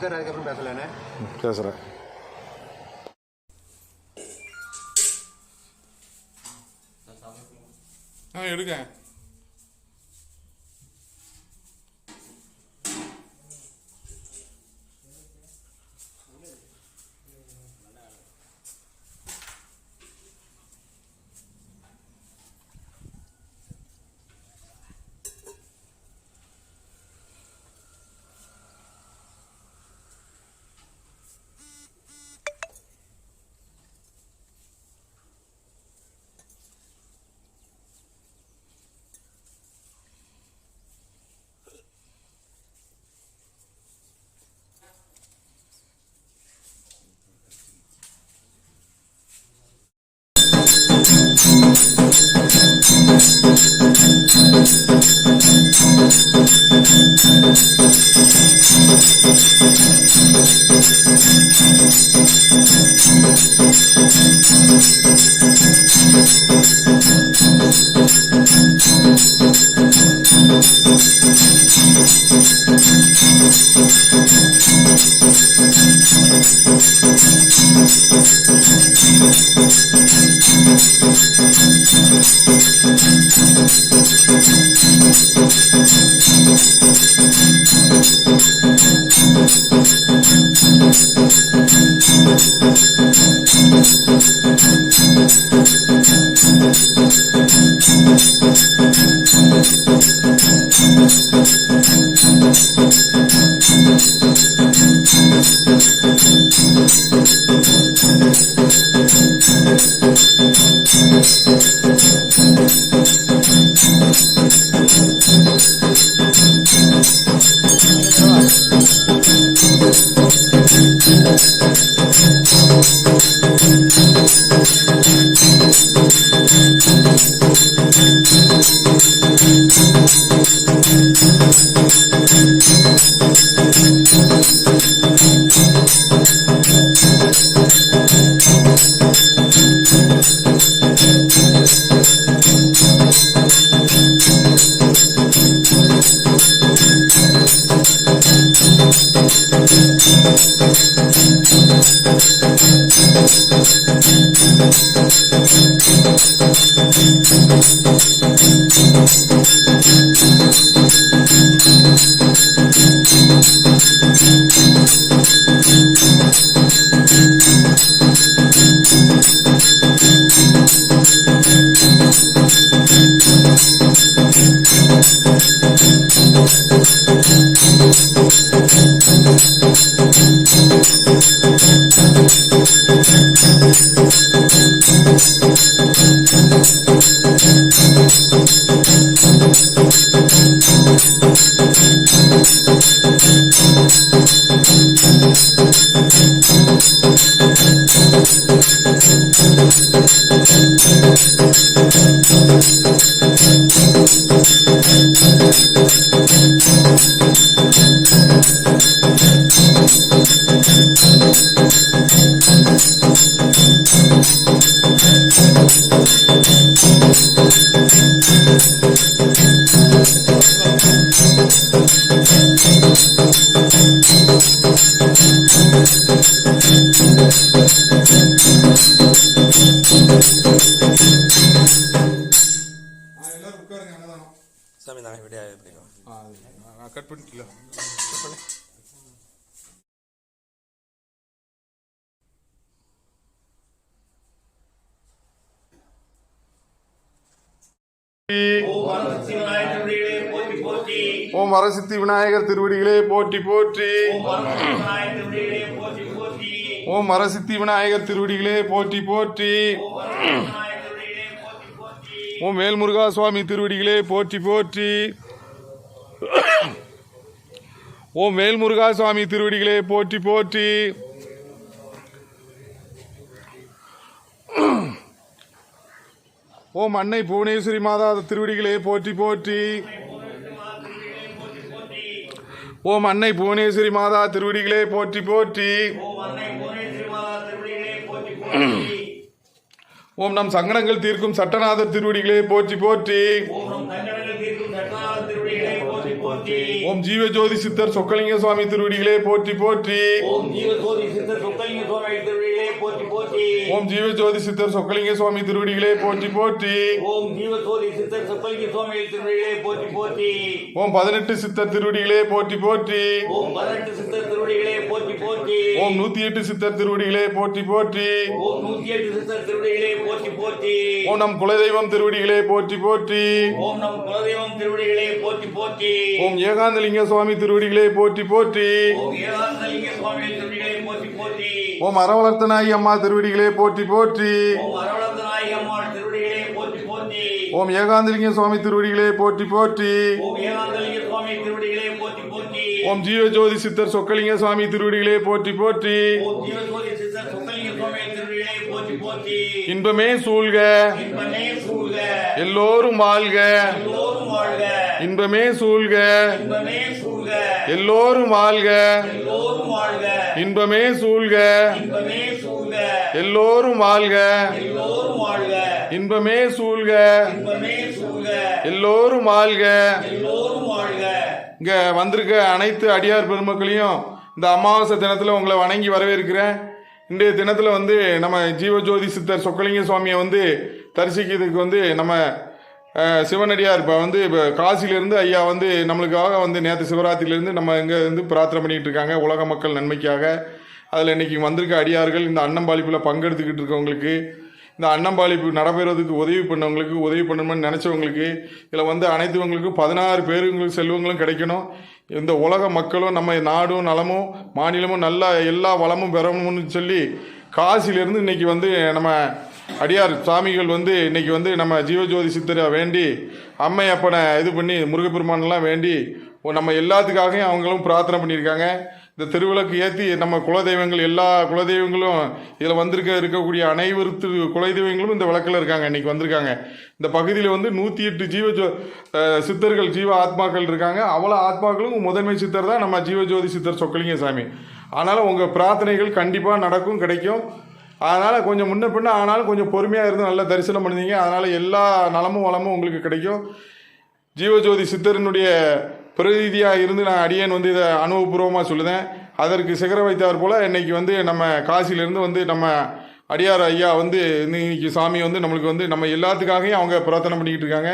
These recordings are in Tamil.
படுத்தார் அதுக்கப்புறம் பேசலாண்ணே பேசுகிறேன் ஆ எடுங்க. Cut பண்ணிக்கலாம் ஓம் அரசித்தி விநாயகர் திருவடிகளே போற்றி போற்றி. ஓம் அரசித்தி விநாயகர் திருவடிகளே போற்றி போற்றி. ஓம் வேல்முருகா சுவாமி திருவடிகளே போற்றி போற்றி. ஓம் வேல்முருகா சுவாமி திருவடிகளே போற்றி போற்றி. ஓம் அன்னை புவனேஸ்வரி மாதா திருவடிகளே போற்றி போற்றி. ஓம் அன்னை புவனேஸ்வரி மாதா திருவடிகளே போற்றி போற்றி. ஓம் நம் சங்கடங்கள் தீர்க்கும் சட்டநாதர் திருவடிகளே போற்றி போற்றி. ஓம் ஓம் ஜீவஜோதி சித்தர் சொக்கலிங்க சுவாமி திருவடிகளே போற்றி போற்றி ஓம் ஜீவசோதி சித்தர் சொக்கலிங்க சுவாமி திருவிழிகளே போற்றி போற்றி ஓம் ஜீவஜோதி சித்தர் சொக்கலிங்க சுவாமி திருவடிகளே போற்றி போற்றி ஓம் ஜீவசோதி சித்தர் சொக்கலிங்க சுவாமி திருவிழிகளே போற்றி போற்றி ஓம் பதினெட்டு சித்தர் திருவடிகளே போற்றி போற்றி ஓம் பதினெட்டு சித்தர் திருவிழிகளே போற்றி போற்றி ஓம் நூத்தி எட்டு சித்தர் திருவடிகளே போற்றி போற்றி ஓம் நூத்தி எட்டு சித்தர் திருவிழிகளே போற்றி போற்றி ஓம் நம் குலதெய்வம் திருவடிகளே போற்றி போற்றி ஓம் நம் குலதெய்வம் திருவிழிகளே போற்றி போற்றி ஓம் லிங்க சுவாமி திருவடிகளே போற்றி போற்றி. ஓம் அறவளர்த்தனாயி அம்மா திருவடிகளே போற்றி போற்றி. ஓம் ஏகாந்தலிங்க சுவாமி திருவடிகளே போற்றி போற்றி. ஓம் ஜீவ ஜோதி சித்தர் சொக்கலிங்க சுவாமி திருவடிகளே போற்றி போற்றி. இன்பமே சூழ்க. எல்லோரும் வாழ்க. இன்பமே சூழ்க. எல்லோரும் வாழ்க. இன்பமே சூழ்க. எல்லோரும் வாழ்க. இன்பமே சூழ்க. எல்லோரும் வாழ்க. இங்க வந்திருக்க அனைத்து அடியார் பெருமக்களையும் இந்த அமாவாசை தினத்துல உங்களை வணங்கி வரவேற்கிறேன். இன்றைய தினத்துல வந்து நம்ம ஜீவஜோதி சித்தர் சொக்கலிங்க சுவாமியை வந்து தரிசிக்கிறதுக்கு வந்து நம்ம சிவனடியார் இப்போ வந்து இப்போ காசிலிருந்து ஐயா வந்து நம்மளுக்காக வந்து நேற்று சிவராத்திரியிலேருந்து நம்ம இங்கே வந்து பிரார்த்தனை பண்ணிகிட்டு இருக்காங்க. உலக மக்கள் நன்மைக்காக. அதில் இன்னைக்கு வந்திருக்க அடியார்கள் இந்த அன்னம்பாளிப்பில் பங்கெடுத்துக்கிட்டு இருக்கவங்களுக்கு இந்த அன்னம்பாளிப்பு நடைபெறுவதற்கு உதவி பண்ணவங்களுக்கு உதவி பண்ணணும்னு நினச்சவங்களுக்கு இதில் வந்து அனைத்துவங்களுக்கும் பதினாறு பேருங்களுக்கு செல்வங்களும் கிடைக்கணும். இந்த உலக மக்களும் நம்ம நாடும் நலமும் மாநிலமும் நல்லா எல்லா வளமும் பெறணும்னு சொல்லி காசிலிருந்து இன்றைக்கி வந்து நம்ம அடியார் சாமிகள் வந்து இன்றைக்கி வந்து நம்ம ஜீவஜோதி சித்தரை வேண்டி அம்மை அப்பனை இது பண்ணி முருகப்பெருமானெல்லாம் வேண்டி நம்ம எல்லாத்துக்காகவும் அவங்களும் பிரார்த்தனை பண்ணியிருக்காங்க. இந்த திருவிளக்கு ஏற்றி நம்ம குலதெய்வங்கள் எல்லா குலதெய்வங்களும் இதில் வந்திருக்க இருக்கக்கூடிய அனைவருத்து குலதெய்வங்களும் இந்த விளக்கில் இருக்காங்க இன்றைக்கி வந்திருக்காங்க. இந்த பகுதியில் வந்து நூற்றி எட்டு ஜீவ ஜோ சித்தர்கள் ஜீவ ஆத்மாக்கள் இருக்காங்க. அவ்வளோ ஆத்மாக்களும் முதன்மை சித்தர் தான் நம்ம ஜீவஜோதி சித்தர் சொக்கலிங்க சாமி அதனால் உங்கள் பிரார்த்தனைகள் கண்டிப்பாக நடக்கும் கிடைக்கும். அதனால் கொஞ்சம் முன்ன பின்ன ஆனாலும் கொஞ்சம் பொறுமையாக இருந்து நல்லா தரிசனம் பண்ணுவீங்க அதனால் எல்லா நலமும் வளமும் உங்களுக்கு கிடைக்கும். ஜீவஜோதி சித்தரனுடைய பிரதிநிதியாக இருந்து நான் அடியேன் வந்து இதை அனுபவபூர்வமாக சொல்லுதேன். அதற்கு சிகர வைத்தார் போல் இன்றைக்கி வந்து நம்ம காசியிலேருந்து வந்து நம்ம அடியார் ஐயா வந்து இன்னைக்கு சாமி வந்து நம்மளுக்கு வந்து நம்ம எல்லாத்துக்காகவும் அவங்க பிரார்த்தனை பண்ணிக்கிட்டு இருக்காங்க.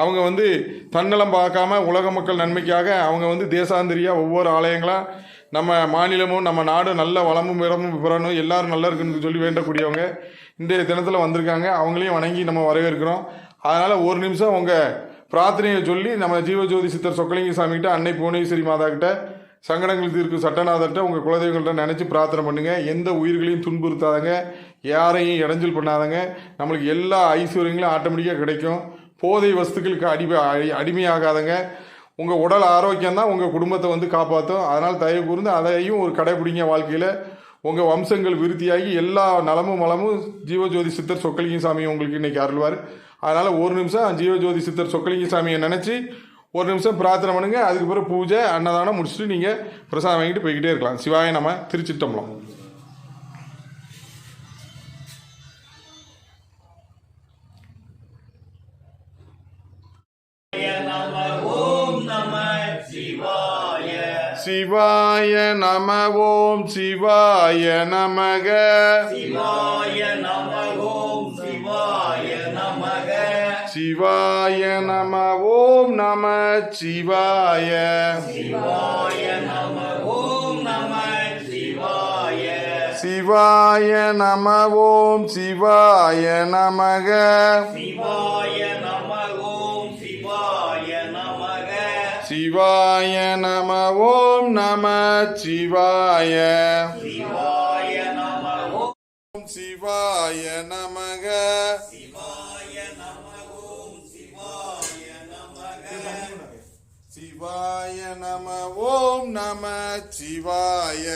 அவங்க வந்து தன்னலம் பார்க்காம உலக மக்கள் நன்மைக்காக அவங்க வந்து தேசாந்திரியாக ஒவ்வொரு ஆலயங்களாக நம்ம மாநிலமும் நம்ம நாடும் நல்ல வளமும் விரமும் பெறணும் எல்லாரும் நல்லா இருக்குன்னு சொல்லி வேண்டக்கூடியவங்க இன்றைய தினத்தில் வந்திருக்காங்க. அவங்களையும் வணங்கி நம்ம வரவேற்கிறோம். அதனால் ஒரு நிமிஷம் உங்கள் பிரார்த்தனையை சொல்லி நம்ம ஜீவஜோதி சித்தர் சொக்கலிங்க சாமிகிட்ட அன்னை புவனேஸ்வரி மாதா கிட்ட சங்கடங்கள் தீர்க்கும் சட்டநாதர்கிட்ட உங்கள் குலதெய்வங்கள்ட்ட நினச்சி பிரார்த்தனை பண்ணுங்கள் எந்த உயிர்களையும் துன்புறுத்தாதங்க. யாரையும் இடைஞ்சல் பண்ணாதங்க. நம்மளுக்கு எல்லா ஐஸ்வர்யங்களும் ஆட்டோமேட்டிக்காக கிடைக்கும். போதை வஸ்துக்களுக்கு அடி அடி- அடிமையாகாதங்க. உங்கள் உடல் ஆரோக்கியம் தான் உங்கள் குடும்பத்தை வந்து காப்பாற்றும் அதனால் தயவு கூர்ந்து அதையும் ஒரு கடைபிடிங்க வாழ்க்கையில். உங்கள் வம்சங்கள் விருத்தியாகி எல்லா நலமும் மலமும் ஜீவஜோதி சித்தர் சொக்கலிங்க சாமி உங்களுக்கு இன்றைக்கி அருள்வார். அதனால் ஒரு நிமிஷம் ஜீவஜோதி சித்தர் சொக்கலிங்க சாமியை நினச்சி ஒரு நிமிஷம் பிரார்த்தனை பண்ணுங்கள் அதுக்கு பிறகு பூஜை அன்னதானம் முடிச்சுட்டு நீங்கள் பிரசாதம் வாங்கிட்டு போய்கிட்டே இருக்கலாம். சிவாய நம்ம திருச்சிட்டம்பலம் சிவாய நம ஓம் சிவாய நமக. சிவாய நம ஓம் சிவாய நமக. சிவாய நம ஓம் நம சிவாய. சிவாய நம ஓம் நம சிவாய. சிவாய நம ஓம் சிவாய நமக. சிவாய நம சிவாய நம ஓம் நம சிவாய. சிவாய நம ஓம் சிவாய நமக. சிவாய நம ஓம் நம சிவாய.